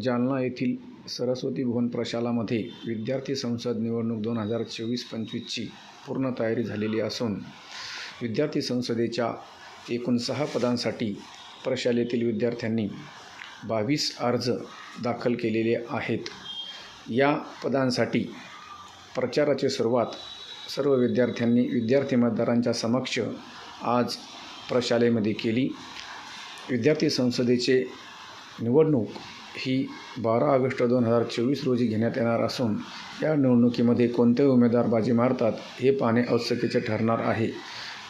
जालना येथील सरस्वती भुवन प्रशालामध्ये विद्यार्थी संसद निवडणूक दोन हजार चोवीस पंचवीसची पूर्ण तयारी झालेली असून विद्यार्थी संसदेच्या एकूण सहा पदांसाठी प्रशालेतील विद्यार्थ्यांनी बावीस अर्ज दाखल केलेले आहेत. या पदांसाठी प्रचाराची सुरुवात सर्व विद्यार्थ्यांनी विद्यार्थी मतदारांच्या समक्ष आज प्रशालेमध्ये केली. विद्यार्थी संसदेचे निवडणूक ही बारा ऑगस्ट दोन हजार चोवीस रोजी घेण्यात येणार असून या निवडणुकीमध्ये कोणते उमेदवार बाजी मारतात हे पाहणे औत्सुक्याचे ठरणार आहे.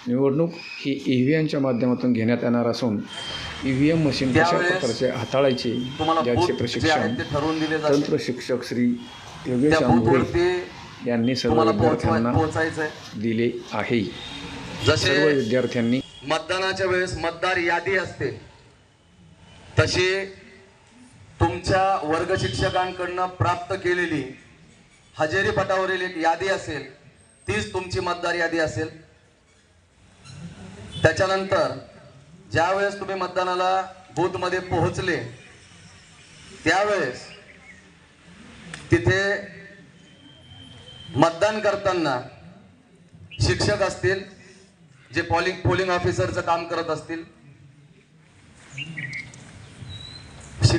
निवडणूक ही ई व्ही एमच्या माध्यमातून घेण्यात येणार असून ई व्ही एम मशीन कशा प्रकारचे हाताळायचे याचे प्रशिक्षण तंत्र शिक्षक श्री योगेश आंबोळे यांनी सर्व विद्यार्थ्यांना दिले आहे. सर्व विद्यार्थ्यांनी मतदानाच्या वेळेस मतदार यादी असते तशी तुमच्या वर्ग शिक्षकांकडनं प्राप्त केलेली हजेरी पटावरील एक यादी असेल तीच तुमची मतदार यादी असेल. त्याच्यानंतर ज्यावेळेस तुम्ही मतदानाला बूथमध्ये पोहोचले त्यावेळेस तिथे मतदान करताना शिक्षक असतील जे पॉलिंग पोलिंग ऑफिसरचं काम करत असतील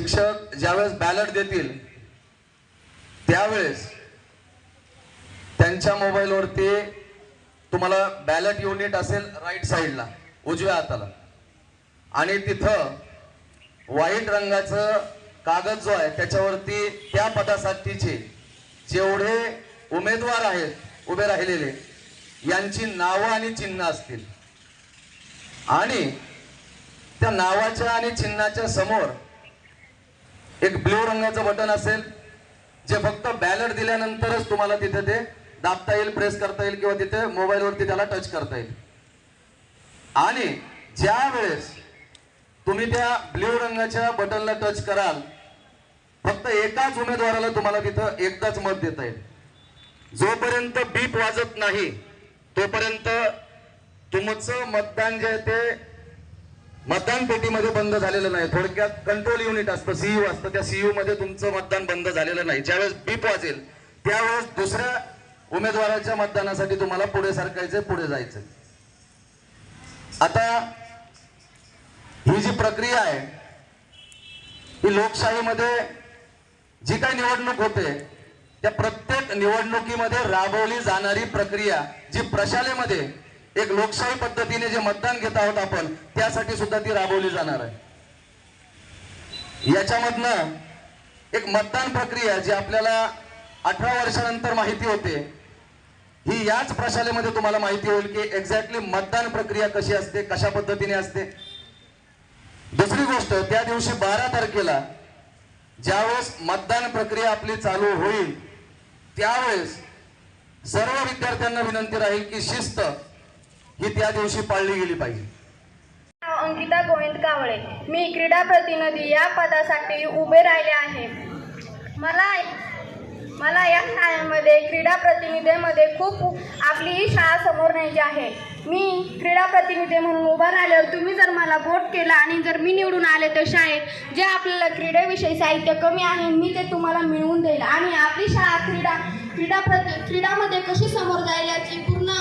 शिक्षक ज्यावेळेस बॅलट देतील त्यावेळेस त्यांच्या मोबाईलवरती तुम्हाला बॅलट युनिट असेल राईट साईडला उजव्या हाताला. आणि तिथं व्हाईट रंगाचं कागद जो आहे त्याच्यावरती त्या पदासाठीचे जेवढे उमेदवार आहेत उभे राहिलेले यांची नावं आणि चिन्ह असतील. आणि त्या नावाच्या आणि चिन्हाच्या समोर एक ब्ल्यू रंगाचं बटन असेल जे फक्त बॅलट दिल्यानंतरच तुम्हाला तिथे ते दाबता येईल प्रेस करता येईल किंवा तिथे मोबाईलवरती त्याला टच करता येईल. आणि ज्या वेळेस तुम्ही त्या ब्ल्यू रंगाच्या बटनला टच कराल फक्त एकाच उमेदवाराला तुम्हाला तिथं एकदाच मत देता येईल. जोपर्यंत बीप वाजत नाही तोपर्यंत तुमचं मतदान जे आहे ते मतदान पेटीमध्ये बंद झालेलं नाही. थोडक्यात कंट्रोल युनिट असतं सीयू असतं. त्या सीयू मध्ये तुमचं मतदान बंद झालेलं नाही. ज्यावेळेस बीप वाजेल त्यावेळेस दुसऱ्या उमेदवाराच्या मतदानासाठी तुम्हाला पुढे सरकायचं पुढे जायचं आता ही जी प्रक्रिया आहे ही लोकशाहीमध्ये जी काही निवडणूक होते त्या प्रत्येक निवडणुकीमध्ये राबवली जाणारी प्रक्रिया जी प्रशालेमध्ये एक लोकशाही पद्धतीने जे मतदान घेत आहोत आपण त्यासाठी सुद्धा ती राबवली जाणार आहे. याच्यामधनं एक मतदान प्रक्रिया जी आपल्याला अठरा वर्षानंतर माहिती होते ही याच प्रशालेमध्ये तुम्हाला माहिती होईल की एक्झॅक्टली मतदान प्रक्रिया कशी असते कशा पद्धतीने असते. दुसरी गोष्ट त्या दिवशी बारा तारखेला ज्यावेळेस मतदान प्रक्रिया आपली चालू होईल त्यावेळेस सर्व विद्यार्थ्यांना विनंती राहील की शिस्त ही त्या दिवशी पाळली गेली पाहिजे. नाव अंकिता गोविंद कावळे. मी क्रीडा प्रतिनिधी या पदासाठी उभे राहिले आहे. मला मला या शाळेमध्ये क्रीडा प्रतिनिधीमध्ये खूप आपली ही शाळा समोर न्यायची आहे. मी क्रीडा प्रतिनिधी म्हणून उभा राहिल्यावर तुम्ही जर मला वोट केला आणि जर मी निवडून आले तर शाळेत जे आपल्याला क्रीडेविषयी साहित्य कमी आहे मी ते तुम्हाला मिळवून देईल. आणि आपली शाळा क्रीडा क्रीडा प्रति क्रीडामध्ये कशी समोर जाईल याची पूर्ण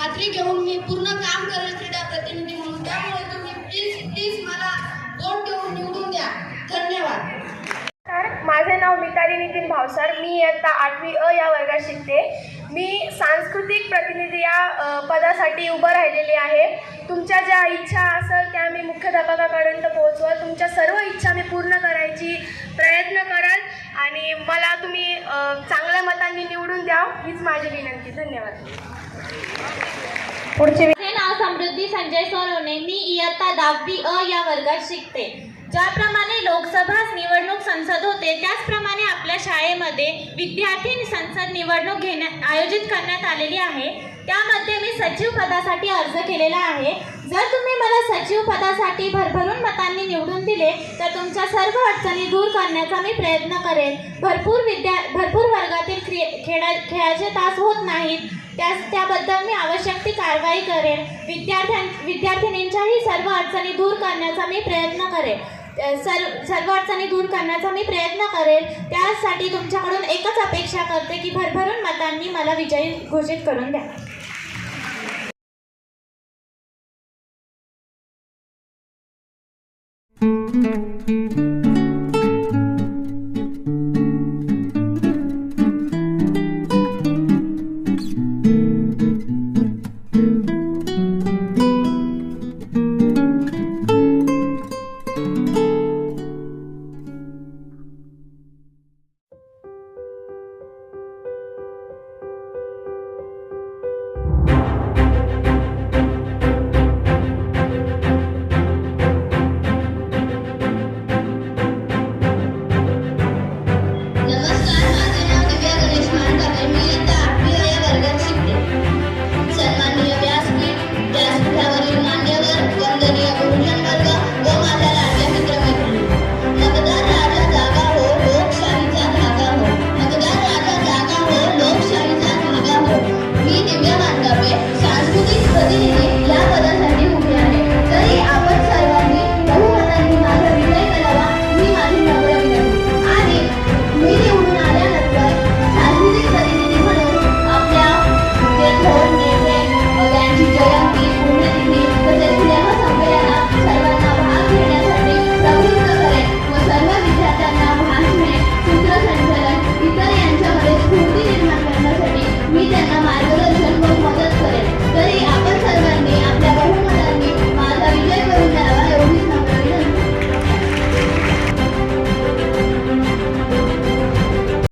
खात्री घेऊन मी पूर्ण काम करेल क्रीडा प्रतिनिधी म्हणून. त्यामुळे तुम्ही प्लीज प्लीज मला वोट देऊन निवडून द्या. धन्यवाद. माझे नाव मिताली नितीन भावसार. मी इयत्ता आठवी अ या वर्गात शिकते. मी सांस्कृतिक प्रतिनिधी या पदासाठी उभं राहिलेली आहे. तुमच्या ज्या इच्छा असेल त्या मी मुख्याध्यापकापर्यंत पोहोचवाल. तुमच्या सर्व इच्छा मी पूर्ण करायची प्रयत्न कराल. आणि मला तुम्ही चांगलं मतांनी निवडून द्या हीच माझी विनंती. धन्यवाद. पुढचे माझे नाव समृद्धी संजय सोनवणे मी इयत्ता दहावी अ या वर्गात शिकते. ज्याप्रमाणे लोकसभा निवडणूक संसद होते त्याचप्रमाणे आपल्या शाळेमध्ये विद्यार्थी संसद निवडणूक घेण्यात आयोजित करण्यात आलेली आहे. त्यामध्ये मी सचिव पदासाठी अर्ज केलेला आहे. जर तुम्ही मला सचिव पदासाठी भरभरून मतांनी निवडून दिले तर तुमच्या सर्व अडचणी दूर करण्याचा मी प्रयत्न करेन. भरपूर विद्या भरपूर वर्गातील क्रिये खेळा खेळाचे तास होत नाहीत. त्या त्याबद्दल मी आवश्यक ती कारवाई करेन. विद्यार्थ्यां विद्यार्थिनींच्याही सर्व अडचणी दूर करण्याचा मी प्रयत्न करेन. सर्व सर्व अडचणी दूर करण्याचा मी प्रयत्न करेल त्यासाठी तुमच्याकडून एकच अपेक्षा करते की भरभरून मतांनी मला विजयी घोषित करून द्या. Música